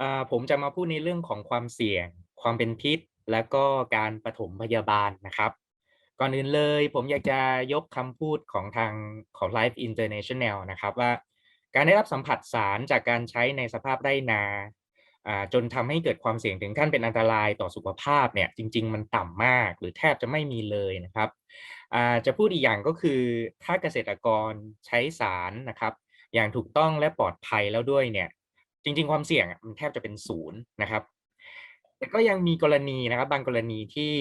อ่าผมจะมาพูดในเรื่องของความเสี่ยง ความเป็นพิษ แล้วก็การปฐมพยาบาลนะครับ ก่อนอื่นเลยผมอยากจะยกคำพูดของทางของ Life International นะครับว่า การได้รับสัมผัสสารจากการใช้ในสภาพไร่นาอ่าจนทำให้เกิดความเสี่ยงถึงขั้นเป็นอันตรายต่อสุขภาพเนี่ยจริง ๆ มันต่ำมากหรือแทบจะไม่มีเลยนะครับอ่าจะพูดอีกอย่างก็คือถ้าเกษตรกรใช้สารนะครับ อย่างถูกต้องและปลอดภัยแล้วด้วยเนี่ย จริง ๆ ความเสี่ยงมันแทบจะเป็นศูนย์นะครับแต่ก็ยังมีกรณีนะครับ บางกรณีที่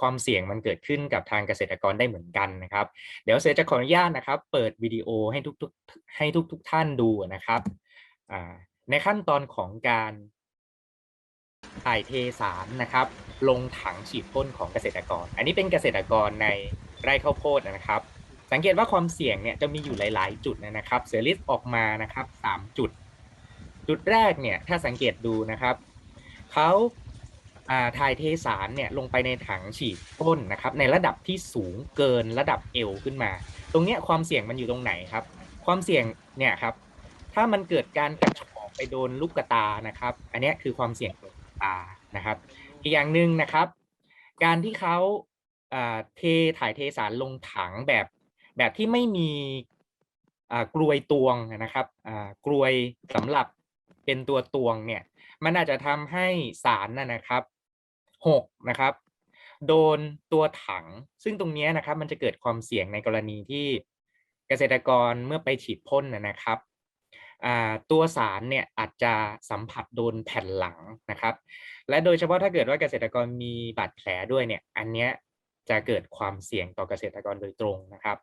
ความเสี่ยงมันเกิดขึ้นกับทางเกษตรกรได้เหมือนกันนะครับ เดี๋ยวเสือจะขออนุญาตนะครับ เปิดวิดีโอให้ทุกๆให้ทุกๆท่านดูนะครับในขั้นตอนของการถ่ายเทสารนะครับ ลงถังฉีดพ่นของเกษตรกร อันนี้เป็นเกษตรกรในไร่ข้าวโพดนะครับ สังเกตว่าความเสี่ยงเนี่ยจะมีอยู่หลาย ๆ จุดนะครับ เสือลิสออกมานะครับสามจุด จุดแรกเนี่ยถ้าสังเกตดูนะครับเขาถ่ายเทสารเนี่ยลงไปในถังฉีดพ่นนะครับในระดับที่สูงเกินระดับเอวขึ้นมา ตรงเนี้ยความเสี่ยงมันอยู่ตรงไหนครับ ความเสี่ยงเนี่ยครับถ้ามันเกิดการกระชอกไปโดนลูกกระตานะครับ อันนี้คือความเสี่ยงตานะครับ อีกอย่างหนึ่งนะครับ การที่เขาเทถ่ายเทสารลงถังแบบแบบที่ไม่มีกลวยตวงนะครับกลวยสำหรับ เป็นตัวตวงเนี่ยมันอาจจะทำให้สารน่ะนะครับหกนะครับ โดนตัวถัง ซึ่งตรงนี้นะครับ มันจะเกิดความเสี่ยงในกรณีที่เกษตรกรเมื่อไปฉีดพ่นนะนะครับตัวสารเนี่ยอาจจะสัมผัสโดนแผ่นหลังนะครับ และโดยเฉพาะถ้าเกิดว่าเกษตรกรมีบาดแผลด้วยเนี่ยอันเนี้ยจะเกิดความเสี่ยงต่อเกษตรกรโดยตรงนะครับ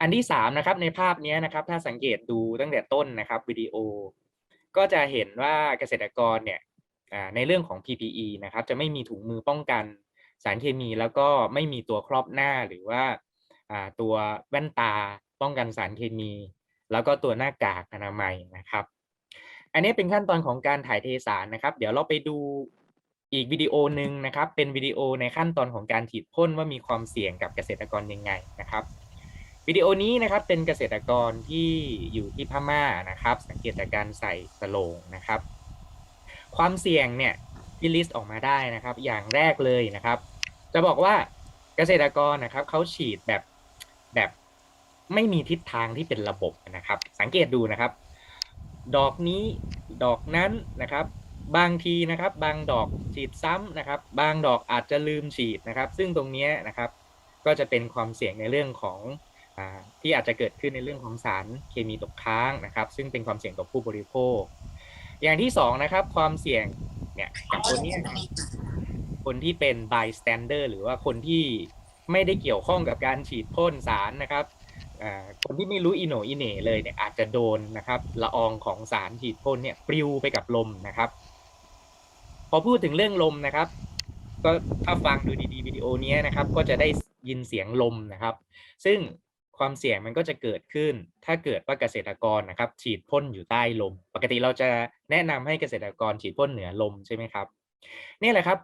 อันที่สามนะครับในภาพนี้นะครับถ้าสังเกตดูตั้งแต่ต้นนะครับวิดีโอ ก็จะเห็นว่าเกษตรกรเนี่ยในเรื่องของ PPE นะครับจะไม่มีถุงมือป้องกันสารเคมีแล้วก็ไม่มีตัวครอบหน้าหรือว่าตัวแว่นตาป้องกันสารเคมี แล้วก็ตัวหน้ากากอนามัยนะครับ อันนี้เป็นขั้นตอนของการถ่ายเทสารนะครับ เดี๋ยวเราไปดูอีกวิดีโอหนึ่งนะครับ เป็นวิดีโอในขั้นตอนของการฉีดพ่นว่ามีความเสี่ยงกับเกษตรกรยังไงนะครับ วิดีโอนี้นะครับเป็นเกษตรกรที่อยู่ที่พม่านะครับ สังเกตจากการใส่สโลงนะครับ ความเสี่ยงเนี่ยที่ลิสต์ออกมาได้นะครับ อย่างแรกเลยนะครับ จะบอกว่าเกษตรกรนะครับเขาฉีดแบบแบบไม่มีทิศทางที่เป็นระบบนะครับ สังเกตดูนะครับ ดอกนี้ดอกนั้นนะครับ บางทีนะครับ บางดอกฉีดซ้ำนะครับ บางดอกอาจจะลืมฉีดนะครับ ซึ่งตรงนี้นะครับ ก็จะเป็นความเสี่ยงในเรื่องของ ที่อาจจะเกิดขึ้นในเรื่องของสารเคมีตกค้างนะครับ ซึ่งเป็นความเสี่ยงต่อผู้บริโภค อย่างที่สองนะครับ ความเสี่ยงเนี่ยคนนี้คนที่เป็น bystander หรือว่าคนที่ไม่ได้เกี่ยวข้องกับการฉีดพ่นสารนะครับคนที่ไม่รู้อิโนอิเน่เลยเนี่ยอาจจะโดนนะครับละอองของสารฉีดพ่นเนี่ยปลิวไปกับลมนะครับ พอพูดถึงเรื่องลมนะครับ ก็ถ้าฟังดูดีๆวิดีโอนี้นะครับ ก็จะได้ยินเสียงลมนะครับ ซึ่ง ความเสี่ยงมันก็จะเกิดขึ้น ถ้าเกิดว่าเกษตรกรนะครับ ฉีดพ่นอยู่ใต้ลม ปกติเราจะแนะนำให้เกษตรกรฉีดพ่นเหนือลมใช่ไหมครับนี่แหละครับ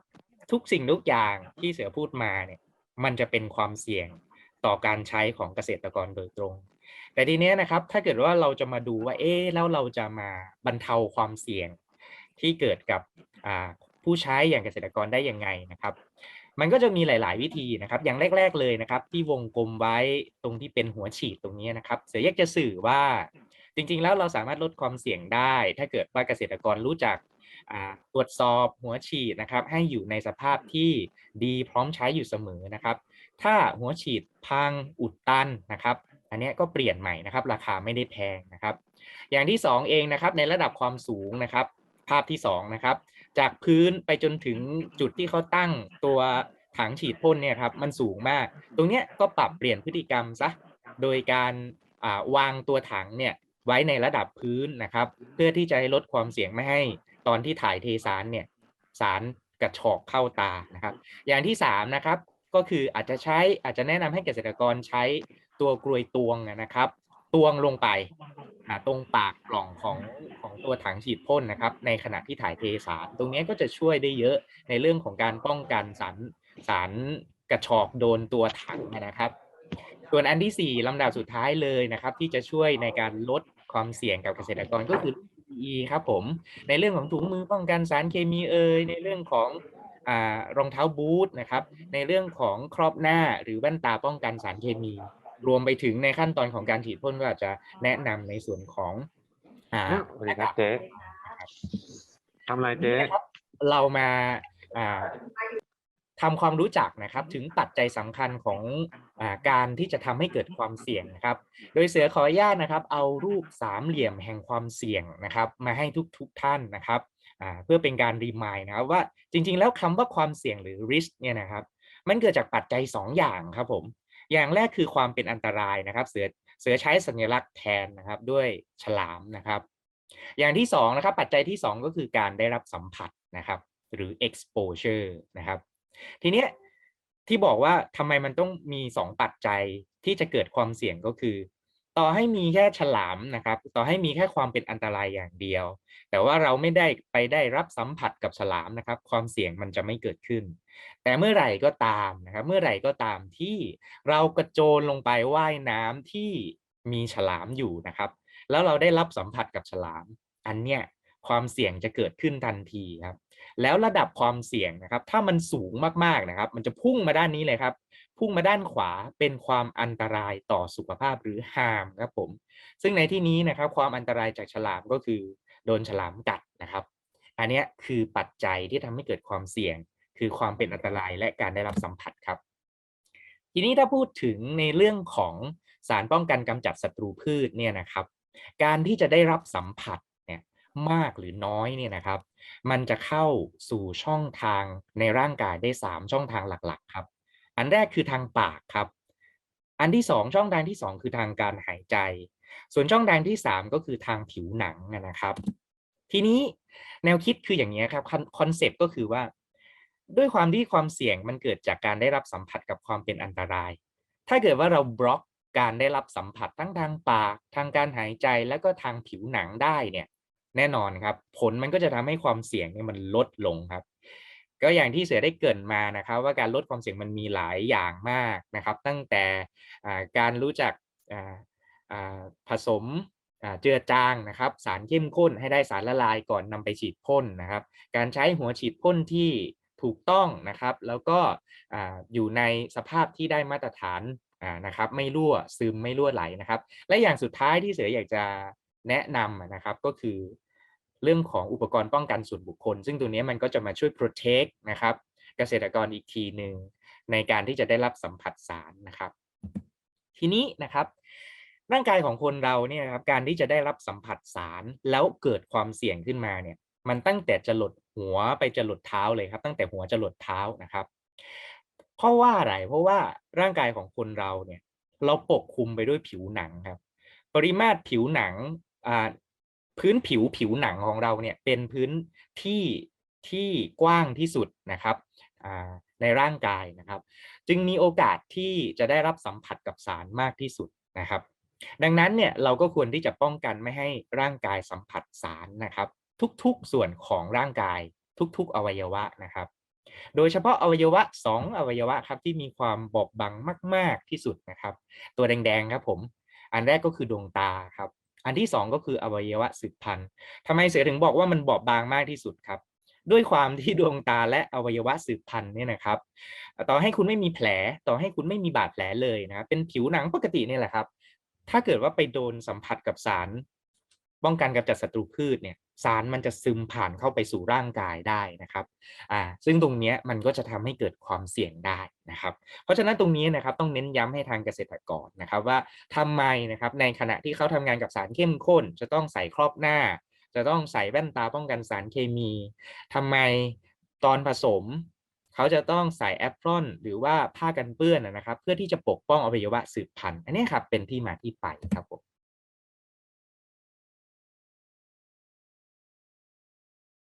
ทุกสิ่งทุกอย่างที่เสือพูดมาเนี่ย มันจะเป็นความเสี่ยงต่อการใช้ของเกษตรกรโดยตรง แต่ทีเนี้ยนะครับ ถ้าเกิดว่าเราจะมาดูว่า เอ๊แล้วเราจะมาบรรเทาความเสี่ยงที่เกิดกับผู้ใช้อย่างเกษตรกรได้ยังไงนะครับ มันก็จะมีหลาย ๆ วิธีนะครับ อย่างแรก ๆ เลยนะครับ ที่วงกลมไว้ตรงที่เป็นหัวฉีดตรงนี้นะครับ เสืออยกจะสื่อว่าจริง ๆ แล้วเราสามารถลดความเสี่ยงได้ ถ้าเกิดว่าเกษตรกรรู้จักตรวจสอบหัวฉีดนะครับ ให้อยู่ในสภาพที่ดีพร้อมใช้อยู่เสมอนะครับ ถ้าหัวฉีดพังอุดตันนะครับ อันนี้ก็เปลี่ยนใหม่นะครับ ราคาไม่ได้แพงนะครับ อย่างที่สองเองนะครับ ในระดับความสูงนะครับ ภาพที่สองนะครับ จากพื้นไปจนถึงจุดที่เขาตั้งตัวถังฉีดพ่นเนี่ยครับมันสูงมาก ตรงเนี้ยก็ปรับเปลี่ยนพฤติกรรมซะโดยการวางตัวถังเนี่ยไว้ในระดับพื้นนะครับ เพื่อที่จะให้ลดความเสี่ยงไม่ให้ตอนที่ถ่ายเทสารเนี่ยสารกระชอกเข้าตานะครับ อย่างที่สามนะครับก็คืออาจจะใช้อาจจะแนะนำให้เกษตรกรใช้ตัวกลวยตวงนะครับ ตวงลงไป ตรงปากปล่องของของตัวถังฉีดพ่นนะครับ ในขณะที่ถ่ายเทสาร ตรงนี้ก็จะช่วยได้เยอะในเรื่องของการป้องกันสารสารกระชอกโดนตัวถังนะครับ ส่วนอันที่สี่ลำดับสุดท้ายเลยนะครับ ที่จะช่วยในการลดความเสี่ยงกับเกษตรกรก็คือ PPE ครับผม ในเรื่องของถุงมือป้องกันสารเคมีเอ่ยในเรื่องของรองเท้าบูทนะครับ ในเรื่องของครอบหน้าหรือแว่นตาป้องกันสารเคมี รวมไปถึงในขั้นตอนของการฉีดพ่นก็อาจจะแนะนำในส่วนของอ่าอ้าวสวัสดีครับเจ๊นะครับทำอะไรวันเจ๊นี้นะครับเรามาอ่าทำความรู้จักนะครับถึงปัจจัยสำคัญของอาการที่จะทำให้เกิดความเสี่ยงนะครับ โดยเสือขออนุญาตนะครับ เอารูปสามเหลี่ยมแห่งความเสี่ยงนะครับ มาให้ทุกทุกๆท่านนะครับอ่าเพื่อเป็นการรีมายนะครับว่าจริงๆ แล้วคำว่าความเสี่ยงหรือ risk เนี่ยนะครับ มันเกิดจากปัจจัยสองอย่างครับผม อย่างแรกคือความเป็นอันตรายนะครับ เสือเสือใช้สัญลักษณ์แทนนะครับด้วยฉลามนะครับ อย่างที่สองนะครับปัจจัยที่สองก็คือการได้รับสัมผัสนะครับ หรือ exposure นะครับ ทีเนี้ยที่บอกว่าทำไมมันต้องมีสองปัจจัยที่จะเกิดความเสี่ยงก็คือ ต่อให้มีแค่ฉลามนะครับ ต่อให้มีแค่ความเป็นอันตรายอย่างเดียว แต่ว่าเราไม่ได้ไปได้รับสัมผัสกับฉลามนะครับ ความเสี่ยงมันจะไม่เกิดขึ้น แต่เมื่อไหร่ก็ตามนะครับ เมื่อไหร่ก็ตามที่เรากระโจนลงไปว่ายน้ำที่มีฉลามอยู่นะครับ แล้วเราได้รับสัมผัสกับฉลาม อันเนี้ยความเสี่ยงจะเกิดขึ้นทันทีครับ แล้วระดับความเสี่ยงนะครับ ถ้ามันสูงมากๆนะครับ มันจะพุ่งมาด้านนี้เลยครับ พุ่งมาด้านขวาเป็นความอันตรายต่อสุขภาพหรือ harm ครับผม ซึ่งในที่นี้นะครับความอันตรายจากฉลามก็คือโดนฉลามกัดนะครับ อันนี้คือปัจจัยที่ทำให้เกิดความเสี่ยง คือความเป็นอันตรายและการได้รับสัมผัสครับ ทีนี้ถ้าพูดถึงในเรื่องของสารป้องกันกำจัดศัตรูพืชเนี่ยนะครับ การที่จะได้รับสัมผัสเนี่ยมากหรือน้อยเนี่ยนะครับ มันจะเข้าสู่ช่องทางในร่างกายได้ 3 ช่องทางหลักๆ ครับ อันแรกคือทางปากครับ อันที่2ช่องทางที่2คือทางการหายใจ ส่วนช่องทางที่3ก็คือทางผิวหนังนะครับ ทีนี้แนวคิดคืออย่างนี้ครับคอนเซปต์ก็คือว่า ด้วยความที่ความเสี่ยงมันเกิดจากการได้รับสัมผัสกับความเป็นอันตราย ถ้าเกิดว่าเราบล็อกการได้รับสัมผัสทั้งทางปาก ทางการหายใจแล้วก็ทางผิวหนังได้เนี่ย แน่นอนครับ ผลมันก็จะทำให้ความเสี่ยงเนี่ยมันลดลงครับ ก็อย่างที่เสือได้เกรินมานะครับว่าการลดความเสี่ยงมันมีหลายอย่างมากนะครับ ตั้งแต่การรู้จักผสมเจือจางนะครับ สารเข้มข้นให้ได้สารละลายก่อนนำไปฉีดพ่นนะครับ การใช้หัวฉีดพ่นที่ถูกต้องนะครับ แล้วก็อ่าอยู่ในสภาพที่ได้มาตรฐานนะครับไม่รั่วซึมไม่รั่วไหลนะครับ และอย่างสุดท้ายที่เสืออยากจะแนะนำนะครับก็คือ เรื่องของอุปกรณ์ป้องกันส่วนบุคคล ซึ่งตัวนี้มันก็จะมาช่วย protect นะครับ เกษตรกรอีกทีหนึ่งในการที่จะได้รับสัมผัสสารนะครับ ทีนี้นะครับร่างกายของคนเราเนี่ยครับการที่จะได้รับสัมผัสสารแล้วเกิดความเสี่ยงขึ้นมาเนี่ยมันตั้งแต่จะหลดหัวไปจะหลดเท้าเลยครับ ตั้งแต่หัวจะหลดเท้านะครับเพราะว่าอะไรเพราะว่าร่างกายของคนเราเนี่ย เราปกคลุมไปด้วยผิวหนังครับ ปริมาตรผิวหนัง พื้นผิวผิวหนังของเราเนี่ยเป็นพื้นที่ที่กว้างที่สุดนะครับในร่างกายนะครับ จึงมีโอกาสที่จะได้รับสัมผัสกับสารมากที่สุดนะครับ ดังนั้นเนี่ยเราก็ควรที่จะป้องกันไม่ให้ร่างกายสัมผัสสารนะครับ ทุกๆส่วนของร่างกายทุกๆ อวัยวะนะครับ โดยเฉพาะอวัยวะ 2 อวัยวะครับที่มีความบอบบางมาก ๆที่สุดนะครับ ตัวแดงๆครับผม อันแรกก็คือดวงตาครับ อันที่ 2 ก็คืออวัยวะสืบพันธุ์ทำไมเสือถึงบอกว่ามันบอบบางมากที่สุดครับ ด้วยความที่ดวงตาและอวัยวะสืบพันธุ์เนี่ยนะครับ ต่อให้คุณไม่มีแผล ต่อให้คุณไม่มีบาดแผลเลยนะ เป็นผิวหนังปกติเนี่ยแหละครับ ถ้าเกิดว่าไปโดนสัมผัสกับสาร ป้องกันกำจัดศัตรูพืชเนี่ย สารมันจะซึมผ่านเข้าไปสู่ร่างกายได้นะครับอ่าซึ่งตรงนี้มันก็จะทำให้เกิดความเสี่ยงได้นะครับ เพราะฉะนั้นตรงนี้นะครับต้องเน้นย้ำให้ทางเกษตรกรนะครับว่าทำไมนะครับในขณะที่เขาทำงานกับสารเข้มข้น จะต้องใส่ครอบหน้า จะต้องใส่แว่นตาป้องกันสารเคมีทำไมตอนผสมเขาจะต้องใส่แอปรอนหรือว่าผ้ากันเปื้อนนะครับ เพื่อที่จะปกป้องอวัยวะสืบพันธุ์ อันนี้ครับเป็นที่มาที่ไปครับผม